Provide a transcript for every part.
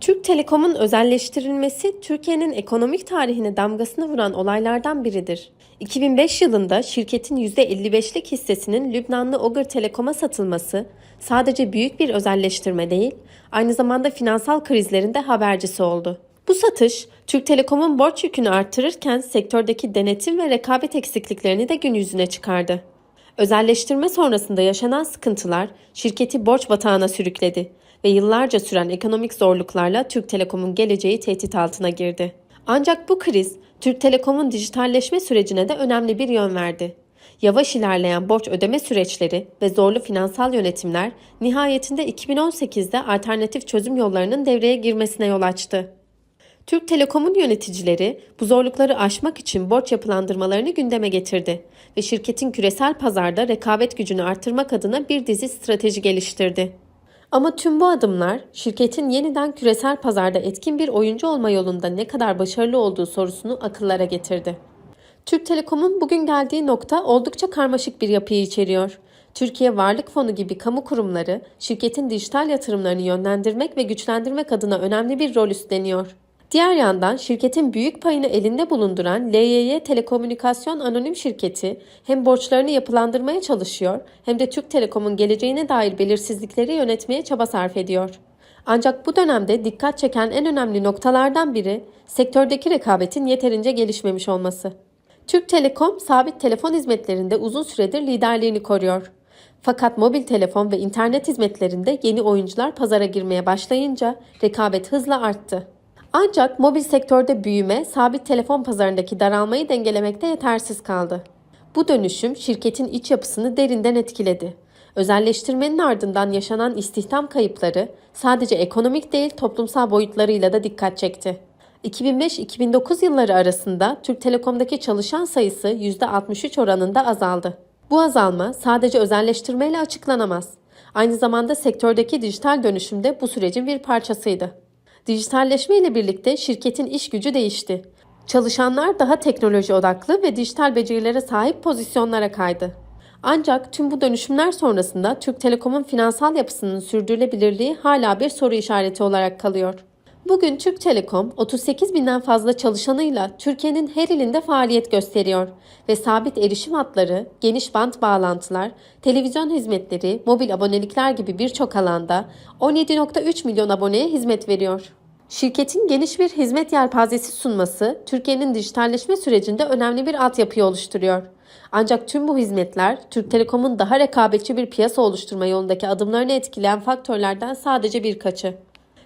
Telekom'un özelleştirilmesi Türkiye'nin ekonomik tarihine damgasını vuran olaylardan biridir. 2005 yılında şirketin %55'lik hissesinin Lübnanlı Ogre Telekom'a satılması sadece büyük bir özelleştirme değil, aynı zamanda finansal krizlerin de habercisi oldu. Bu satış, Türk Telekom'un borç yükünü artırırken sektördeki denetim ve rekabet eksikliklerini de gün yüzüne çıkardı. Özelleştirme sonrasında yaşanan sıkıntılar şirketi borç batağına sürükledi ve yıllarca süren ekonomik zorluklarla Türk Telekom'un geleceği tehdit altına girdi. Ancak bu kriz Türk Telekom'un dijitalleşme sürecine de önemli bir yön verdi. Yavaş ilerleyen borç ödeme süreçleri ve zorlu finansal yönetimler nihayetinde 2018'de alternatif çözüm yollarının devreye girmesine yol açtı. Türk Telekom'un yöneticileri bu zorlukları aşmak için borç yapılandırmalarını gündeme getirdi ve şirketin küresel pazarda rekabet gücünü artırmak adına bir dizi strateji geliştirdi. Ama tüm bu adımlar şirketin yeniden küresel pazarda etkin bir oyuncu olma yolunda ne kadar başarılı olduğu sorusunu akıllara getirdi. Türk Telekom'un bugün geldiği nokta oldukça karmaşık bir yapıyı içeriyor. Türkiye Varlık Fonu gibi kamu kurumları şirketin dijital yatırımlarını yönlendirmek ve güçlendirmek adına önemli bir rol üstleniyor. Diğer yandan şirketin büyük payını elinde bulunduran LYY Telekomünikasyon Anonim Şirketi hem borçlarını yapılandırmaya çalışıyor hem de Türk Telekom'un geleceğine dair belirsizlikleri yönetmeye çaba sarf ediyor. Ancak bu dönemde dikkat çeken en önemli noktalardan biri sektördeki rekabetin yeterince gelişmemiş olması. Türk Telekom sabit telefon hizmetlerinde uzun süredir liderliğini koruyor. Fakat mobil telefon ve internet hizmetlerinde yeni oyuncular pazara girmeye başlayınca rekabet hızla arttı. Ancak mobil sektörde büyüme, sabit telefon pazarındaki daralmayı dengelemekte yetersiz kaldı. Bu dönüşüm şirketin iç yapısını derinden etkiledi. Özelleştirmenin ardından yaşanan istihdam kayıpları sadece ekonomik değil toplumsal boyutlarıyla da dikkat çekti. 2005-2009 yılları arasında Türk Telekom'daki çalışan sayısı %63 oranında azaldı. Bu azalma sadece özelleştirmeyle açıklanamaz. Aynı zamanda sektördeki dijital dönüşümde bu sürecin bir parçasıydı. Dijitalleşme ile birlikte şirketin iş gücü değişti. Çalışanlar daha teknoloji odaklı ve dijital becerilere sahip pozisyonlara kaydı. Ancak tüm bu dönüşümler sonrasında Türk Telekom'un finansal yapısının sürdürülebilirliği hala bir soru işareti olarak kalıyor. Bugün Türk Telekom 38 binden fazla çalışanıyla Türkiye'nin her ilinde faaliyet gösteriyor ve sabit erişim hatları, geniş bant bağlantılar, televizyon hizmetleri, mobil abonelikler gibi birçok alanda 17.3 milyon aboneye hizmet veriyor. Şirketin geniş bir hizmet yelpazesi sunması Türkiye'nin dijitalleşme sürecinde önemli bir altyapıyı oluşturuyor. Ancak tüm bu hizmetler Türk Telekom'un daha rekabetçi bir piyasa oluşturma yolundaki adımlarını etkileyen faktörlerden sadece birkaçı.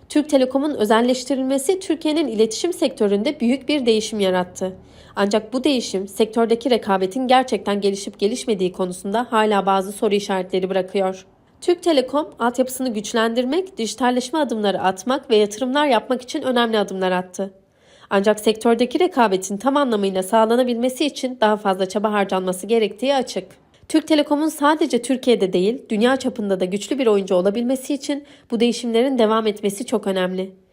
Türk Telekom'un özelleştirilmesi Türkiye'nin iletişim sektöründe büyük bir değişim yarattı. Ancak bu değişim sektördeki rekabetin gerçekten gelişip gelişmediği konusunda hala bazı soru işaretleri bırakıyor. Türk Telekom altyapısını güçlendirmek, dijitalleşme adımları atmak ve yatırımlar yapmak için önemli adımlar attı. Ancak sektördeki rekabetin tam anlamıyla sağlanabilmesi için daha fazla çaba harcanması gerektiği açık. Türk Telekom'un sadece Türkiye'de değil, dünya çapında da güçlü bir oyuncu olabilmesi için bu değişimlerin devam etmesi çok önemli.